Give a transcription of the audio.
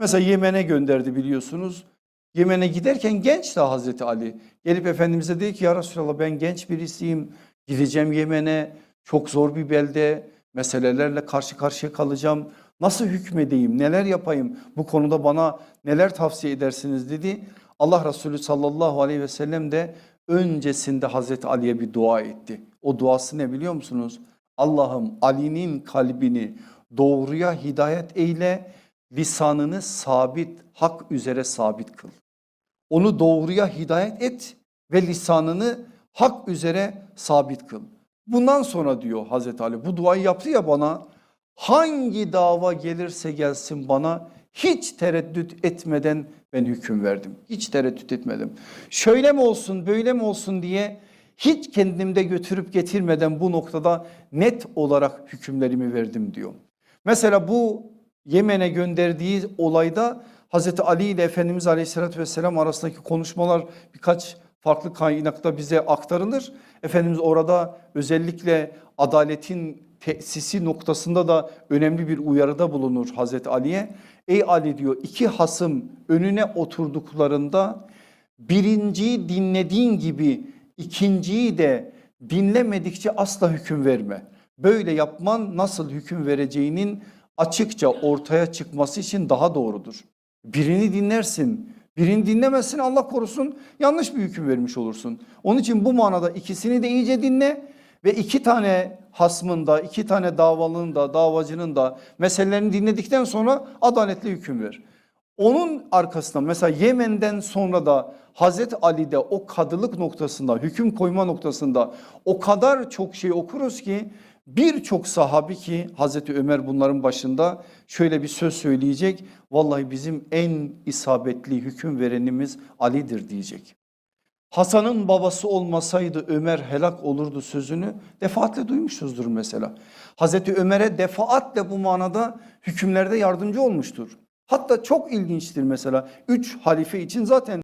Mesela Yemen'e gönderdi biliyorsunuz. Yemen'e giderken genç daha Hazreti Ali. Gelip Efendimiz'e dedi ki ya Resulallah ben genç birisiyim. Gideceğim Yemen'e. Çok zor bir belde. Meselelerle karşı karşıya kalacağım. Nasıl hükmedeyim? Neler yapayım? Bu konuda bana neler tavsiye edersiniz dedi. Allah Resulü sallallahu aleyhi ve sellem de öncesinde Hazreti Ali'ye bir dua etti. O duası ne biliyor musunuz? Allah'ım Ali'nin kalbini doğruya hidayet eyle, lisanını sabit, hak üzere sabit kıl. Onu doğruya hidayet et ve lisanını hak üzere sabit kıl. Bundan sonra diyor Hazreti Ali bu duayı yaptı ya bana hangi dava gelirse gelsin bana hiç tereddüt etmeden ben hüküm verdim. Hiç tereddüt etmedim. Şöyle mi olsun böyle mi olsun diye hiç kendimde götürüp getirmeden bu noktada net olarak hükümlerimi verdim diyor. Mesela bu Yemen'e gönderdiği olayda Hazreti Ali ile Efendimiz Aleyhisselatü Vesselam arasındaki konuşmalar birkaç farklı kaynakta bize aktarılır. Efendimiz orada özellikle adaletin tesisi noktasında da önemli bir uyarıda bulunur Hazreti Ali'ye. Ey Ali diyor iki hasım önüne oturduklarında birinciyi dinlediğin gibi ikinciyi de dinlemedikçe asla hüküm verme. Böyle yapman nasıl hüküm vereceğinin açıkça ortaya çıkması için daha doğrudur. Birini dinlersin, birini dinlemezsin Allah korusun yanlış bir hüküm vermiş olursun. Onun için bu manada ikisini de iyice dinle ve iki tane hasmın da iki tane davalının da davacının da meselelerini dinledikten sonra adaletli hüküm ver. Onun arkasında mesela Yemen'den sonra da Hazreti Ali'de o kadılık noktasında hüküm koyma noktasında o kadar çok şey okuruz ki birçok sahabi ki Hazreti Ömer bunların başında şöyle bir söz söyleyecek. Vallahi bizim en isabetli hüküm verenimiz Ali'dir diyecek. Hasan'ın babası olmasaydı Ömer helak olurdu sözünü defaatle duymuşuzdur mesela. Hazreti Ömer'e defaatle bu manada hükümlerde yardımcı olmuştur. Hatta çok ilginçtir mesela üç halife için zaten